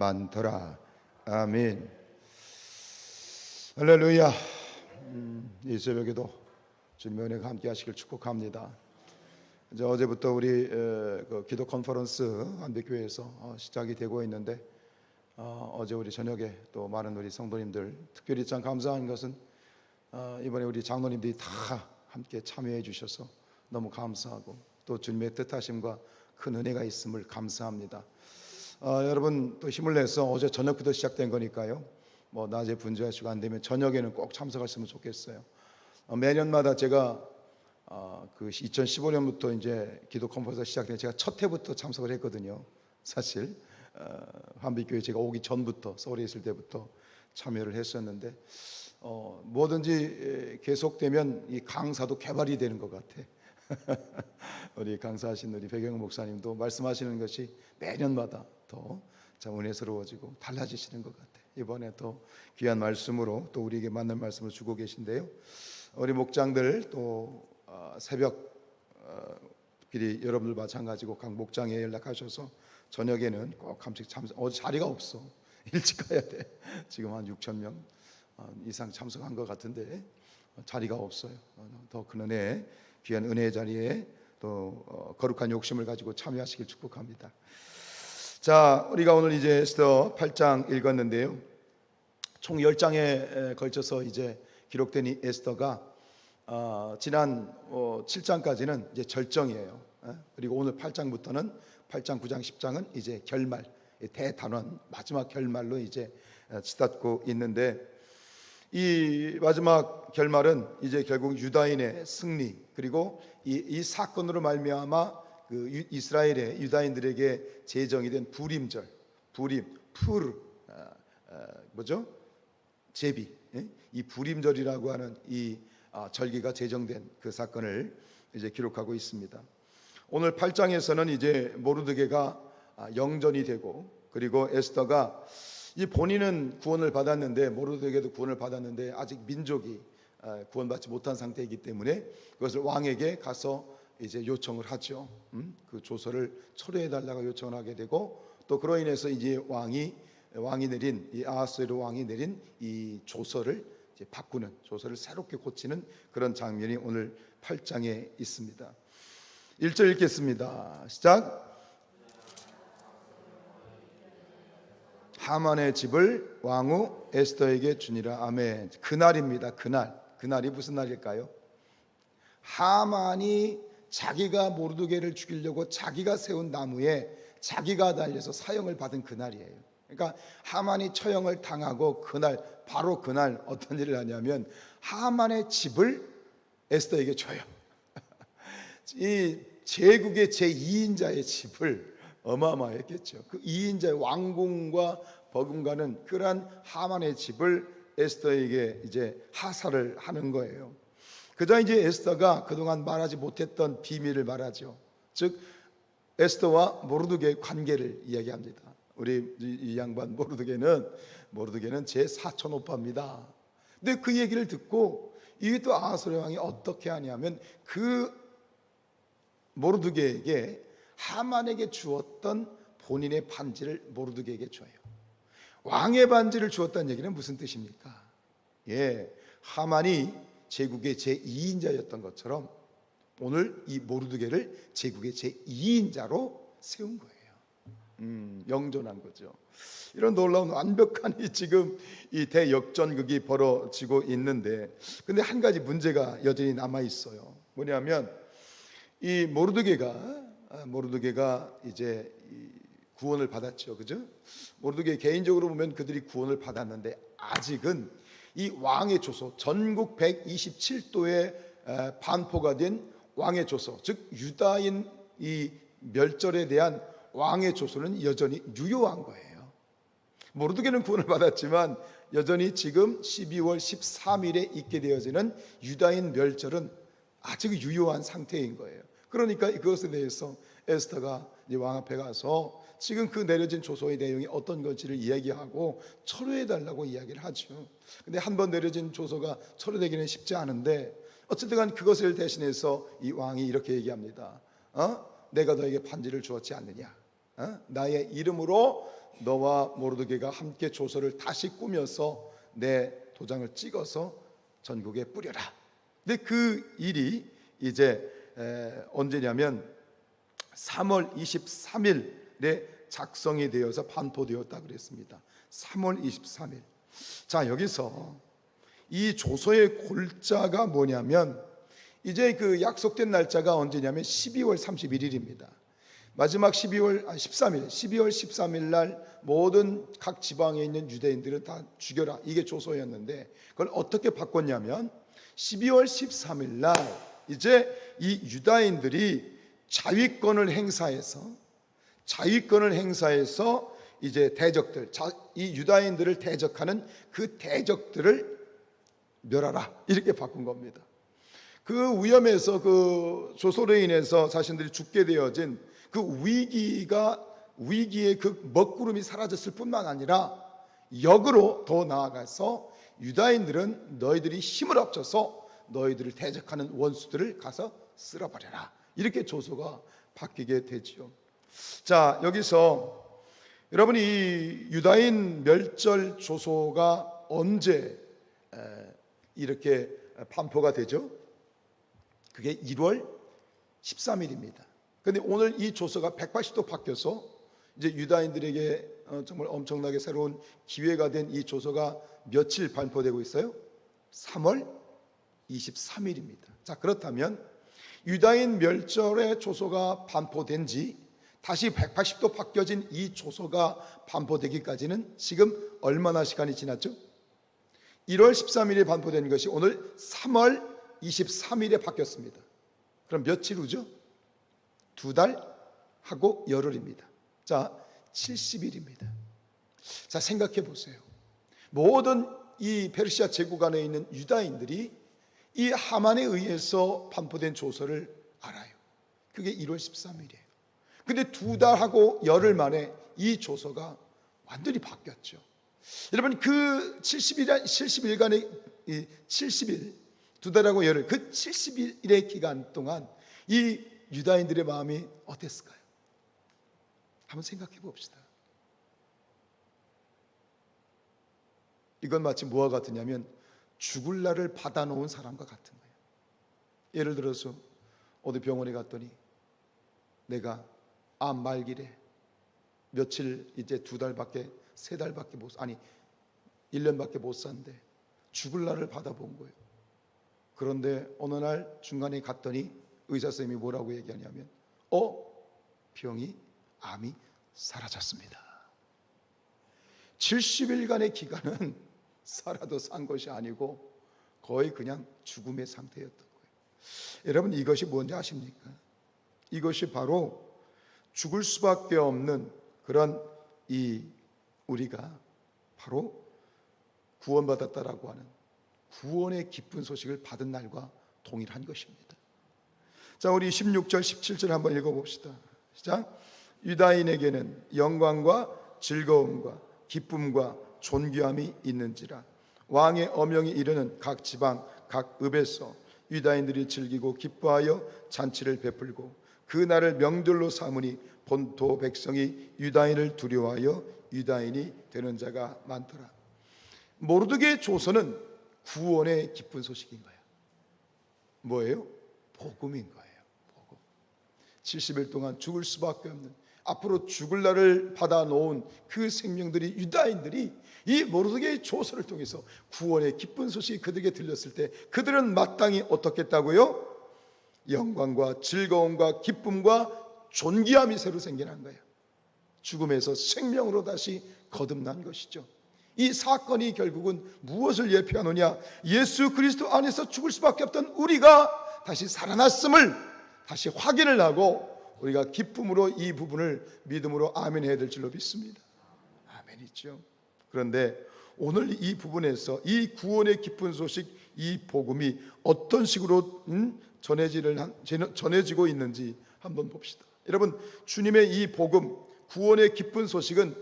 많더라. 아멘. 할렐루야. 음, 이 새벽에도 주님의 은혜가 함께 하시길 축복합니다. 이제 어제부터 우리 에, 그 기도 컨퍼런스 한백교회에서 어, 시작이 되고 있는데 어, 어제 우리 저녁에 또 많은 우리 성도님들 특별히 참 감사한 것은 어, 이번에 우리 장로님들이 다 함께 참여해 주셔서 너무 감사하고 또 주님의 뜻하심과 큰 은혜가 있음을 감사합니다. 어, 여러분 또 힘을 내서 어제 저녁부터 시작된 거니까요. 뭐 낮에 분주하시고 안 되면 저녁에는 꼭 참석하시면 좋겠어요. 어, 매년마다 제가 어, 그 2015년부터 이제 기도 컨퍼런스 시작된 제가 첫 해부터 참석을 했거든요. 사실 어, 한빛교회 제가 오기 전부터 서울에 있을 때부터 참여를 했었는데 어, 뭐든지 에, 계속되면 이 강사도 개발이 되는 것 같아. 우리 강사하신 우리 배경 목사님도 말씀하시는 것이 매년마다 더 참 은혜스러워지고 달라지시는 것 같아. 이번에 또 귀한 말씀으로 또 우리에게 맞는 말씀을 주고 계신데요. 우리 목장들 또 어, 새벽 어, 길이 여러분들 마찬가지고 각 목장에 연락하셔서 저녁에는 꼭 감식 참석. 어제 자리가 없어. 일찍 가야 돼. 지금 한 6천 명 어, 이상 참석한 것 같은데 어, 자리가 없어요. 더 큰 은혜, 귀한 은혜의 자리에 또 어, 거룩한 욕심을 가지고 참여하시길 축복합니다. 자, 우리가 오늘 이제 에스더 8장 읽었는데요. 총 10장에 걸쳐서 이제 기록된 이 에스더가 어, 지난 어, 7장까지는 이제 절정이에요. 어? 그리고 오늘 8장부터는 8장, 9장, 10장은 이제 결말, 이 대단원 마지막 결말로 이제 어, 치닫고 있는데 이 마지막 결말은 이제 결국 유다인의 승리 그리고 이, 이 사건으로 말미암아 그 유- 이스라엘의 유다인들에게 제정이 된 부림절, 부림, 푸르, 아, 아, 뭐죠? 제비, 예? 이 부림절이라고 하는 이 아, 절기가 제정된 그 사건을 이제 기록하고 있습니다. 오늘 8장에서는 이제 모르드게가 아, 영전이 되고 그리고 에스더가 이 본인은 구원을 받았는데 모르드게도 구원을 받았는데 아직 민족이 아, 구원받지 못한 상태이기 때문에 그것을 왕에게 가서 이제 요청을 하죠. 음? 그 조서를 철회해 달라고 요청을 하게 되고 또 그로 인해서 이제 왕이 왕이 내린 이 아하스웨르 왕이 내린 이 조서를 이제 바꾸는 조서를 새롭게 고치는 그런 장면이 오늘 8장에 있습니다. 1절 읽겠습니다. 시작. 하만의 집을 왕후 에스더에게 주니라. 아멘. 그날입니다. 그날. 그날이 무슨 날일까요? 하만이 자기가 모르드게를 죽이려고 자기가 세운 나무에 자기가 달려서 사형을 받은 그날이에요. 그러니까 하만이 처형을 당하고 그날 바로 그날 어떤 일을 하냐면 하만의 집을 에스더에게 줘요. 이 제국의 제2인자의 집을 어마어마했겠죠. 그 2인자의 왕궁과 버금가는 그러한 하만의 집을 에스더에게 이제 하사를 하는 거예요. 그자 이제 에스더가 그동안 말하지 못했던 비밀을 말하죠. 즉 에스더와 모르드게의 관계를 이야기합니다. 우리 이, 이 양반 모르드게는 모르드게는 제 사촌 오빠입니다. 근데 그 얘기를 듣고 이게 또 아하스레 왕이 어떻게 하냐면 그 모르드게에게 하만에게 주었던 본인의 반지를 모르드게에게 줘요. 왕의 반지를 주었다는 얘기는 무슨 뜻입니까? 예, 하만이 제국의 제2인자였던 것처럼 오늘 이 모르드게를 제국의 제2인자로 세운 거예요. 음, 영존한 거죠. 이런 놀라운 완벽한 이 지금 이 대역전극이 벌어지고 있는데, 근데 한 가지 문제가 여전히 남아 있어요. 뭐냐면 이 모르드게가 아, 모르드게가 이제 이 구원을 받았죠, 그죠? 모르드게 개인적으로 보면 그들이 구원을 받았는데 아직은 이 왕의 조서 전국 127도의 반포가 된 왕의 조서, 즉 유다인 이 멸절에 대한 왕의 조서는 여전히 유효한 거예요. 모르드게는 구원을 받았지만 여전히 지금 12월 13일에 있게 되어지는 유다인 멸절은 아직 유효한 상태인 거예요. 그러니까 그것에 대해서 에스터가 왕 앞에 가서 지금 그 내려진 조서의 내용이 어떤 건지를 이야기하고 철회해 달라고 이야기를 하죠. 근데 한 번 내려진 조서가 철회되기는 쉽지 않은데 어쨌든 간 그것을 대신해서 이 왕이 이렇게 얘기합니다. 어? 내가 너에게 반지를 주었지 않느냐? 어? 나의 이름으로 너와 모르드게가 함께 조서를 다시 꾸며서 내 도장을 찍어서 전국에 뿌려라. 근데 그 일이 이제 에, 언제냐면 3월 23일 에 작성이 되어서 반포되었다 그랬습니다. 3월 23일. 자, 여기서 이 조서의 골자가 뭐냐면 이제 그 약속된 날짜가 언제냐면 12월 31일입니다. 마지막 12월 아, 13일, 12월 13일 날 모든 각 지방에 있는 유대인들은 다 죽여라. 이게 조서였는데 그걸 어떻게 바꿨냐면 12월 13일 날 이제 이 유다인들이 자위권을 행사해서 자위권을 행사해서 이제 대적들, 자, 이 유다인들을 대적하는 그 대적들을 멸하라 이렇게 바꾼 겁니다. 그 위험에서 그 조소로 인해서 자신들이 죽게 되어진 그 위기가 위기의 그 먹구름이 사라졌을 뿐만 아니라 역으로 더 나아가서 유다인들은 너희들이 힘을 합쳐서 너희들을 대적하는 원수들을 가서 쓸어버려라 이렇게 조소가 바뀌게 되지요. 자 여기서 여러분 이 유다인 멸절 조소가 언제 이렇게 반포가 되죠? 그게 1월 13일입니다. 근데 오늘 이 조서가 180도 바뀌어서 이제 유다인들에게 어, 정말 엄청나게 새로운 기회가 된 이 조서가 며칠 반포되고 있어요? 3월 23일입니다. 자, 그렇다면 유다인 멸절의 조서가 반포된 지 다시 180도 바뀌어진 이 조서가 반포되기까지는 지금 얼마나 시간이 지났죠? 1월 13일에 반포된 것이 오늘 3월 23일에 바뀌었습니다. 그럼 며칠 후죠? 두 달 하고 열흘입니다. 자, 70일입니다. 자, 생각해 보세요. 모든 이 페르시아 제국 안에 있는 유다인들이 이 하만에 의해서 반포된 조서를 알아요. 그게 1월 13일이에요. 근데 두 달하고 열흘 만에 이 조서가 완전히 바뀌었죠. 여러분 그 70일 70일간의 이 70일 두 달하고 열흘 그 70일의 기간 동안 이 유다인들의 마음이 어땠을까요? 한번 생각해 봅시다. 이건 마치 뭐와 같으냐면 죽을 날을 받아놓은 사람과 같은 거예요. 예를 들어서 어디 병원에 갔더니 내가 암 말기래 며칠 이제 두 달밖에 세 달밖에 못 아니 1년밖에 못 산대 죽을 날을 받아본 거예요. 그런데 어느 날 중간에 갔더니 의사 선생님이 뭐라고 얘기하냐면 어 병이 암이 사라졌습니다. 70일간의 기간은 살아도 산 것이 아니고 거의 그냥 죽음의 상태였던 거예요. 여러분 이것이 뭔지 아십니까? 이것이 바로 죽을 수밖에 없는 그런 이 우리가 바로 구원받았다라고 하는 구원의 기쁜 소식을 받은 날과 동일한 것입니다. 자, 우리 16절, 17절 한번 읽어봅시다. 시작. 유다인에게는 영광과 즐거움과 기쁨과 존귀함이 있는지라 왕의 어명이 이르는 각 지방 각 읍에서 유다인들이 즐기고 기뻐하여 잔치를 베풀고 그 날을 명절로 삼으니 본토 백성이 유다인을 두려워하여 유다인이 되는 자가 많더라. 모르드게 조서는 구원의 기쁜 소식인 거야. 뭐예요? 복음인 거예요. 복음. 70일 동안 죽을 수밖에 없는 앞으로 죽을 날을 받아 놓은 그 생명들이 유다인들이 이 모르드게의 조서를 통해서 구원의 기쁜 소식이 그들에게 들렸을 때 그들은 마땅히 어떻겠다고요? 영광과 즐거움과 기쁨과 존귀함이 새로 생겨난 거예요. 죽음에서 생명으로 다시 거듭난 것이죠. 이 사건이 결국은 무엇을 예표하느냐? 예수 그리스도 안에서 죽을 수밖에 없던 우리가 다시 살아났음을 다시 확인을 하고 우리가 기쁨으로 이 부분을 믿음으로 아멘 해야 될 줄로 믿습니다. 아멘이죠. 그런데 오늘 이 부분에서 이 구원의 기쁜 소식, 이 복음이 어떤 식으로 음, 전해지를 전해지고 있는지 한번 봅시다. 여러분 주님의 이 복음, 구원의 기쁜 소식은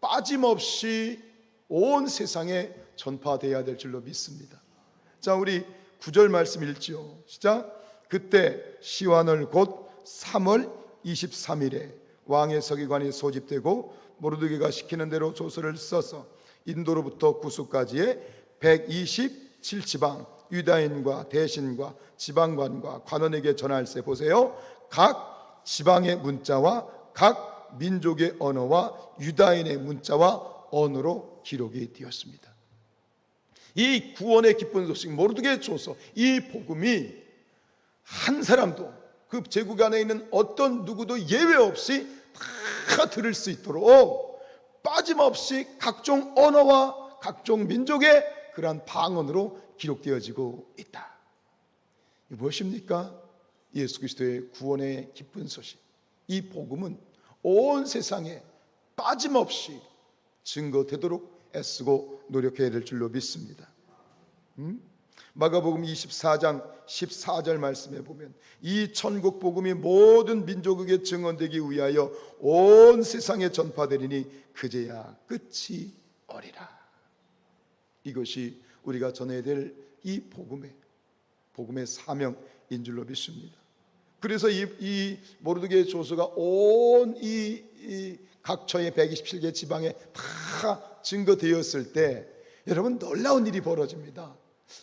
빠짐없이 온 세상에 전파돼야 될 줄로 믿습니다. 자, 우리 구절 말씀 읽지요. 시작. 그때 시완을 곧 3월 23일에 왕의 서기관이 소집되고 모르드게가 시키는 대로 조서를 써서 인도로부터 구수까지의 127지방 유다인과 대신과 지방관과 관원에게 전할세 보세요. 각 지방의 문자와 각 민족의 언어와 유다인의 문자와 언어로 기록이 되었습니다. 이 구원의 기쁜 소식 모르드게 줘서 이 복음이 한 사람도 그 제국 안에 있는 어떤 누구도 예외 없이 다 들을 수 있도록 빠짐없이 각종 언어와 각종 민족의 그러한 방언으로 기록되어지고 있다. 이 무엇입니까? 예수 그리스도의 구원의 기쁜 소식. 이 복음은 온 세상에 빠짐없이 증거되도록 애쓰고 노력해야 될 줄로 믿습니다. 음? 마가복음 24장 14절 말씀에 보면 이 천국 복음이 모든 민족에게 증언되기 위하여 온 세상에 전파되리니 그제야 끝이 어리라. 이것이 우리가 전해야 될 이 복음의 복음의 사명인 줄로 믿습니다. 그래서 이, 이 모르드게 조서가 온이 각처의 127개 지방에 다 증거되었을 때 여러분 놀라운 일이 벌어집니다.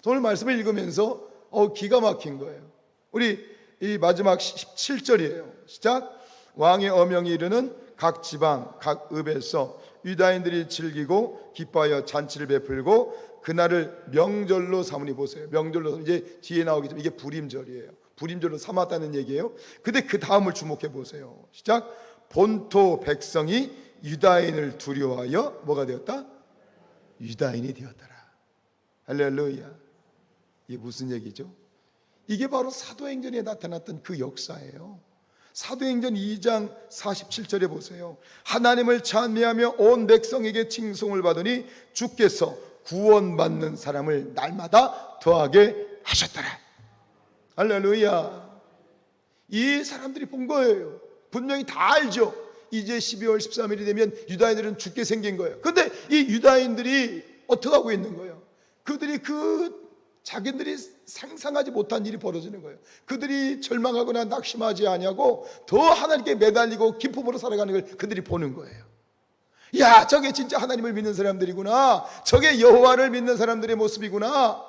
오늘 말씀을 읽으면서 어, 기가 막힌 거예요. 우리 이 마지막 17절이에요. 시작. 왕의 어명이 이르는 각 지방, 각 읍에서 유다인들이 즐기고 기뻐하여 잔치를 베풀고 그날을 명절로 삼으니 보세요. 명절로 이제 뒤에 나오겠지만 이게 불임절이에요. 불임절로 삼았다는 얘기예요. 근데 그 다음을 주목해 보세요. 시작. 본토 백성이 유다인을 두려워하여 뭐가 되었다? 유다인이 되었더라. 할렐루야. 이게 무슨 얘기죠? 이게 바로 사도행전에 나타났던 그 역사예요. 사도행전 2장 47절에 보세요. 하나님을 찬미하며 온 백성에게 칭송을 받으니 주께서 구원받는 사람을 날마다 더하게 하셨더라. 할렐루야. 이 사람들이 본 거예요. 분명히 다 알죠. 이제 12월 13일이 되면 유다인들은 죽게 생긴 거예요. 근데 이 유다인들이 어떻게 하고 있는 거예요? 그들이 그 자기들이 상상하지 못한 일이 벌어지는 거예요. 그들이 절망하거나 낙심하지 아니하고 더 하나님께 매달리고 기쁨으로 살아가는 걸 그들이 보는 거예요. 야, 저게 진짜 하나님을 믿는 사람들이구나. 저게 여호와를 믿는 사람들의 모습이구나.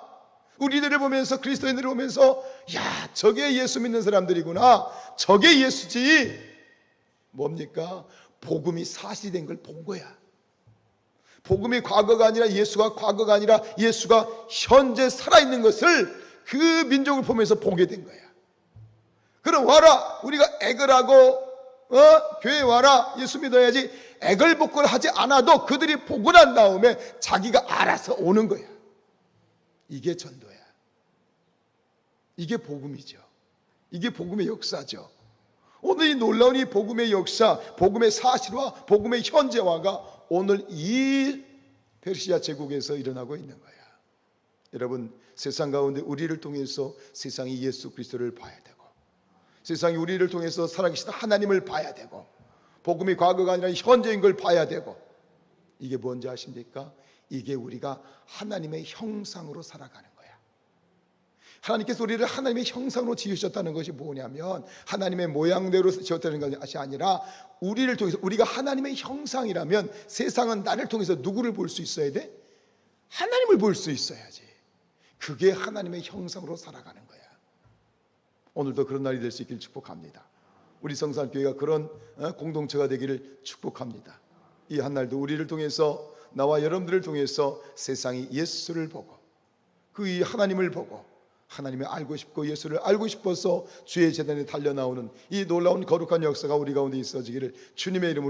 우리들을 보면서 그리스도인들을 보면서 야, 저게 예수 믿는 사람들이구나. 저게 예수지. 뭡니까? 복음이 사실이 된 걸 본 거야. 복음이 과거가 아니라 예수가 과거가 아니라 예수가 현재 살아있는 것을 그 민족을 보면서 보게 된 거야. 그럼 와라. 우리가 액을 하고, 어? 교회 와라. 예수 믿어야지. 액을 복구를 하지 않아도 그들이 보고 난 다음에 자기가 알아서 오는 거야. 이게 전도야. 이게 복음이죠. 이게 복음의 역사죠. 오늘 이 놀라운 이 복음의 역사, 복음의 사실화, 복음의 현재화가 오늘 이 페르시아 제국에서 일어나고 있는 거야. 여러분, 세상 가운데 우리를 통해서 세상이 예수 그리스도를 봐야 되고, 세상이 우리를 통해서 살아계신 하나님을 봐야 되고, 복음이 과거가 아니라 현재인 걸 봐야 되고, 이게 뭔지 아십니까? 이게 우리가 하나님의 형상으로 살아가는. 하나님께서 우리를 하나님의 형상으로 지으셨다는 것이 뭐냐면 하나님의 모양대로 지었다는 것이 아니라 우리를 통해서 우리가 하나님의 형상이라면 세상은 나를 통해서 누구를 볼 수 있어야 돼? 하나님을 볼 수 있어야지. 그게 하나님의 형상으로 살아가는 거야. 오늘도 그런 날이 될 수 있길 축복합니다. 우리 성산교회가 그런 어, 공동체가 되기를 축복합니다. 이 한날도 우리를 통해서 나와 여러분들을 통해서 세상이 예수를 보고 그이 하나님을 보고 하나님을 알고 싶고 예수를 알고 싶어서 주의 재단에 달려 나오는 이 놀라운 거룩한 역사가 우리 가운데 있어지기를 주님의 이름으로